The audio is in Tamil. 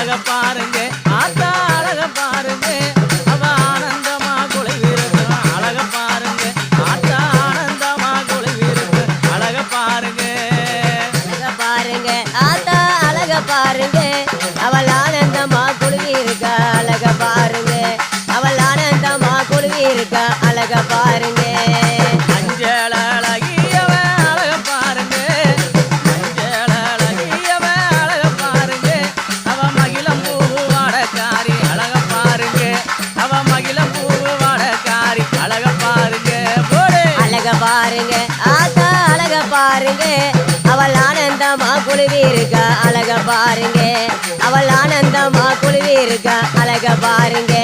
அழக பாருங்க ஆத்தா அழக பாருங்க. அவ ஆனந்தமா குலைவிருக்கு அழக பாருங்க ஆத்தா ஆனந்தமா குலைவிருக்கு அழக பாருங்க. அழக பாருங்க ஆத்தா அழக பாருங்க. அவள் ஆனந்தமா குழுவி அழக பாருங்க. அவள் ஆனந்தமா குழுவி அழக பாருங்க. பாருங்க. ஆத்தா அழக பாருங்க. அவள் ஆனந்தமா குழுவி இருக்கா அழக பாருங்க. அவள் ஆனந்தமா குழுவி இருக்கா அழக பாருங்க.